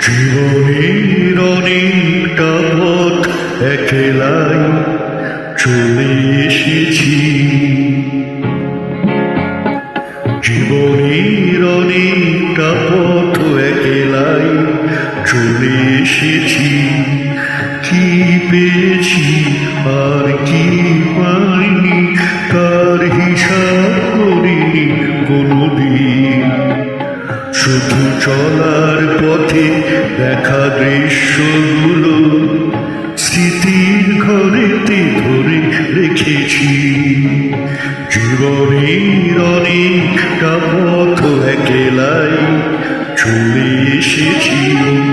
জীবনের অনেকটা পথ একলাই চলে এসেছি। জীবনের অনেকটা পথ একলাই চলে এসেছি। কি পেয়েছি আর কি পাইনি তার হিসাব চলার পথে দেখা দৃশ্যগুলো স্মৃতির ঘরেতে ধরে রেখেছি। জীবনের অনেকটা পথ একেলাই চলে এসেছি।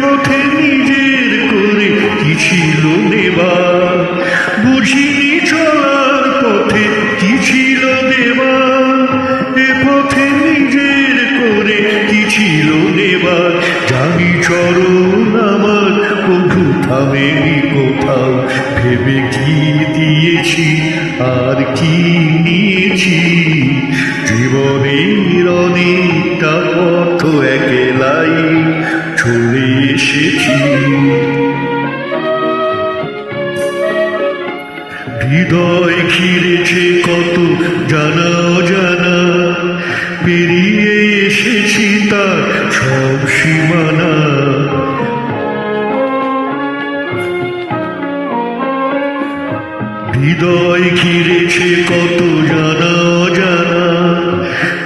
পথে নিজের করে কি ছিল নেবা বুঝিনি চলার পথে কি ছিল দেবা এ পথে নিজের করে কি ছিল নেবা জানি চরণ আমার কভু থামেনি কোথাও। ভেবে কি দিয়েছি, আর কি নিয়েছি? জীবনের অনেকটা পথ একেলাই। হৃদয় ঘিরেছে কত জানা অজানা। পেরিয়ে এসেছি তার সব সীমানা। হৃদয় ঘিরেছে কত জানা অজানা।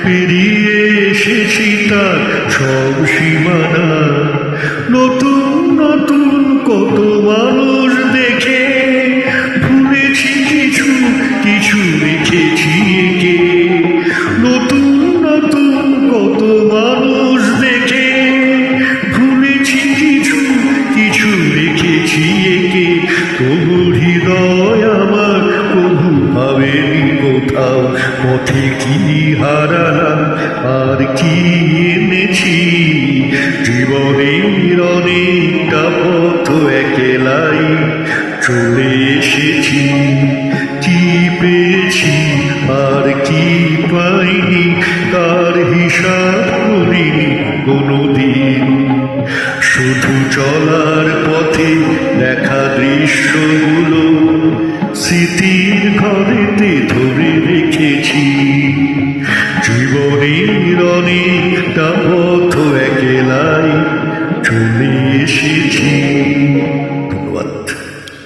পেরিয়ে এসেছি তার সব সীমানা। নতুন নতুন পথে কি হারালাম? আর কি এনেছি? জীবনের অনেকটা পথ একেলাই চলে এসেছি। কি পেয়েছি? আর কি পাইনি? তার হিসাব করিনি কোনোদিন। শুধু চলার পথে দেখা দৃশ্যগুলো